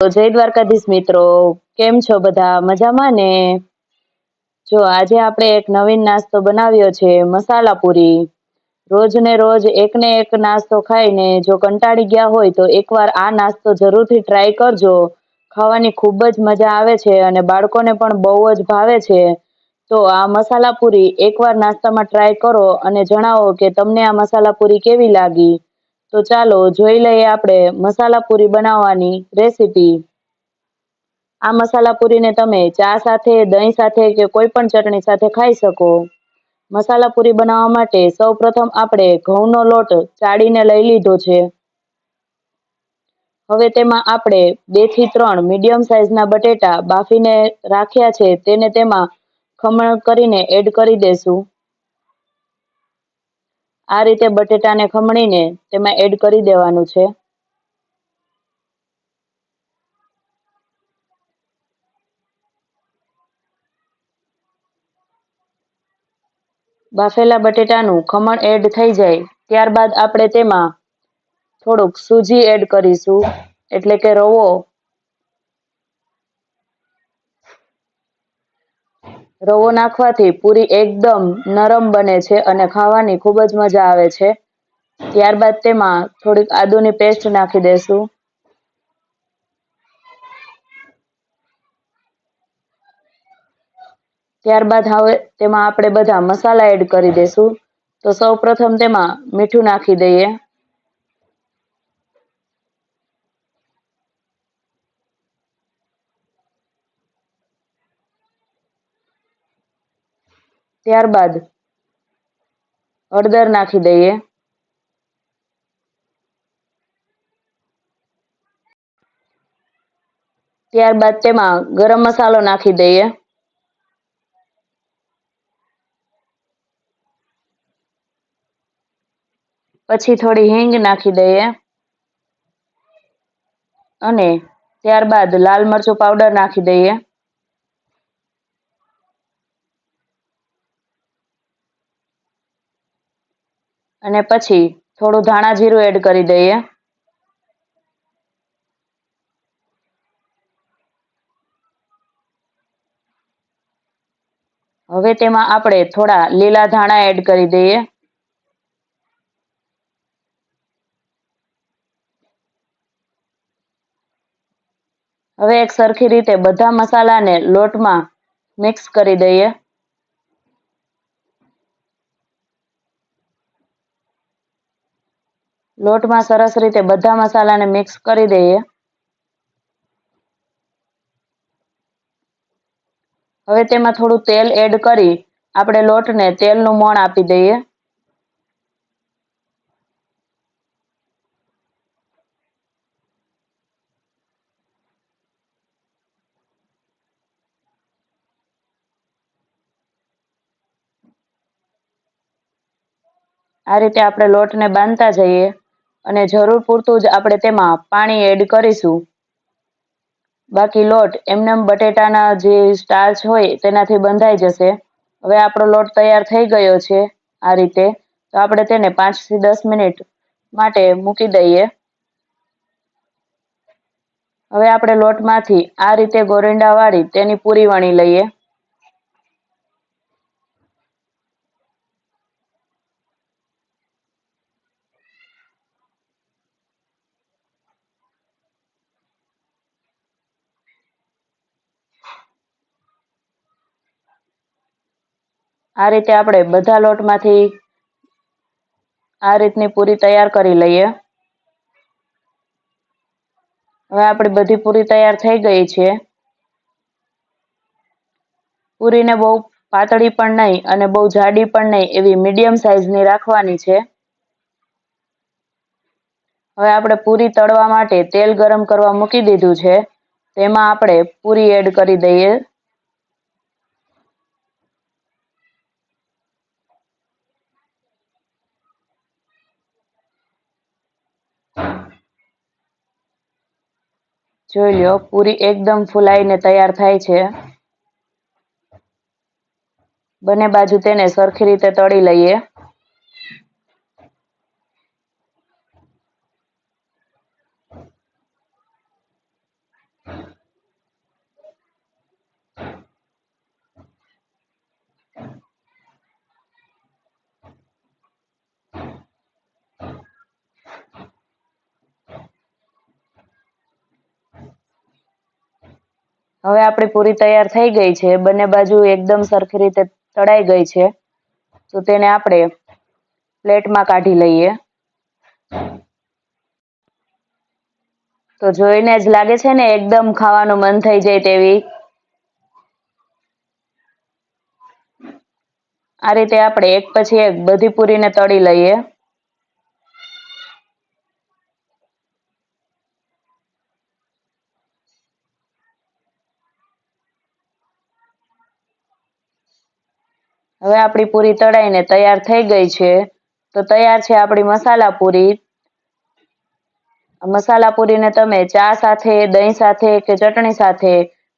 તો જય દ્વારકાધીશ મિત્રો. કેમ છો બધા? મજામાં ને? જો આજે આપણે એક નવીન નાસ્તો બનાવ્યો છે, મસાલા પૂરી. રોજ ને રોજ એક ને એક નાસ્તો ખાઈને જો કંટાળી ગયા હોય તો એકવાર આ નાસ્તો જરૂરથી ટ્રાય કરજો. ખાવાની ખૂબ જ મજા આવે છે અને બાળકોને પણ બહુ જ ભાવે છે. તો આ મસાલા પૂરી એકવાર નાસ્તામાં ટ્રાય કરો અને જણાવો કે તમને આ મસાલા પૂરી કેવી લાગી? તો ચાલો જોઈ લઈએ આપણે મસાલા પૂરી બનાવવાની રેસીપી. આ મસાલા પૂરીને તમે ચા સાથે, દહીં સાથે કે કોઈ પણ ચટણી સાથે ખાઈ શકો. મસાલા પૂરી બનાવવા માટે સૌ પ્રથમ આપણે ઘઉંનો લોટ ચાળીને લઈ લીધો છે. હવે તેમાં આપણે બેથી ત્રણ મીડિયમ સાઇઝના બટેટા બાફીને રાખ્યા છે, તેને તેમાં ખમણ કરીને એડ કરી દેશું. આ રીતે બટેટાને ખમણીને તેમાં એડ કરી દેવાનું છે. બાફેલા બટેટાનું ખમણ એડ થઈ જાય, ત્યારબાદ આપણે તેમાં થોડુંક સૂજી એડ કરીશું. એટલે કે રવો રવો નાખવાથી પૂરી એકદમ નરમ બને છે અને ખાવાની ખૂબ જ મજા આવે છે. ત્યારબાદ તેમાં થોડીક આદુની પેસ્ટ નાખી દેશું. ત્યારબાદ હવે તેમાં આપણે બધા મસાલા એડ કરી દઈશું તો સૌ પ્રથમ તેમાં મીઠું નાખી દઈએ. ત્યારબાદ હળદર નાખી દઈએ. ત્યારબાદ તેમાં ગરમ મસાલો નાખી દઈએ. પછી થોડી હિંગ નાખી દઈએ. અને ત્યારબાદ લાલ મરચું પાવડર નાખી દઈએ. અને પછી થોડું ધાણા જીરું એડ કરી દઈએ. હવે તેમાં આપણે થોડા લીલા ધાણા એડ કરી દઈએ. હવે એક સરખી રીતે બધા મસાલાને લોટમાં મિક્સ કરી દઈએ. લોટમાં સરસ રીતે બધા મસાલાને મિક્સ કરી દઈએ. હવે તેમાં થોડું તેલ એડ કરી આપણે લોટને તેલનું મોણ આપી દઈએ. આ રીતે આપણે લોટને બાંધતા જઈએ. અને જરૂર પૂરતું જ આપણે તેમાં પાણી એડ કરીશું. બાકી લોટ એમને બટેટાના જે સ્ટાર્ચ હોય તેનાથી બંધાઈ જશે. હવે આપણો લોટ તૈયાર થઈ ગયો છે આ રીતે. તો આપણે તેને પાંચથી દસ મિનિટ માટે મૂકી દઈએ. હવે આપણે લોટમાંથી આ રીતે ગોરિંડા વાળી તેની પૂરી વણી લઈએ. આ રીતે આપણે બધા લોટમાંથી આ રીતની પૂરી તૈયાર કરી લઈએ. હવે આપણી બધી પૂરી તૈયાર થઈ ગઈ છે. પૂરીને બહુ પાતળી પણ નહીં અને બહુ જાડી પણ નહીં એવી મીડિયમ સાઇઝની રાખવાની છે. હવે આપણે પૂરી તળવા માટે તેલ ગરમ કરવા મૂકી દીધું છે. તેમાં આપણે પૂરી એડ કરી દઈએ. જોઈ લ્યો, પૂરી એકદમ ફૂલાઈને તૈયાર થાય છે. બંને બાજુ તેને સરખી રીતે તળી લઈએ. હવે આપણી પૂરી તૈયાર થઈ ગઈ છે. બંને બાજુ એકદમ સરખી રીતે તળાઈ ગઈ છે. તો તેને આપણે પ્લેટમાં કાઢી લઈએ. તો જોઈને જ લાગે છે ને, એકદમ ખાવાનું મન થઈ જાય તેવી. આ રીતે આપણે એક પછી એક બધી પૂરીને તળી લઈએ. હવે આપણી પૂરી તળાઈને તૈયાર થઈ ગઈ છે. તો તૈયાર છે આપણી મસાલા પૂરી. મસાલા પૂરીને તમે ચા સાથે, દહીં સાથે કે ચટણી સાથે,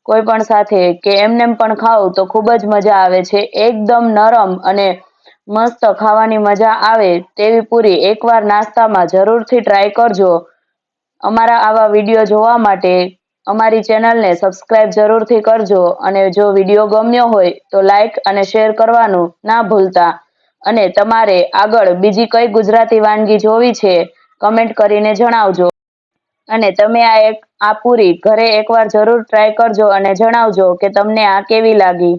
કોઈ પણ સાથે કે એમનેમ પણ ખાવ તો ખૂબ જ મજા આવે છે. એકદમ નરમ અને મસ્ત ખાવાની મજા આવે તેવી પૂરી એકવાર નાસ્તામાં જરૂરથી ટ્રાય કરજો. અમારા આવા વીડિયો જોવા માટે અમારી ચેનલને સબસ્ક્રાઇબ જરૂરથી કરજો અને જો વીડિયો ગમ્યો હોય તો લાઈક અને શેર કરવાનું ના ભૂલતા. અને તમારે આગળ બીજી કઈ ગુજરાતી વાનગી જોવી છે, કમેન્ટ કરીને જણાવજો. અને તમે આ એક, આ પૂરી ઘરે એકવાર જરૂર ટ્રાય કરજો અને જણાવજો કે તમને આ કેવી લાગી.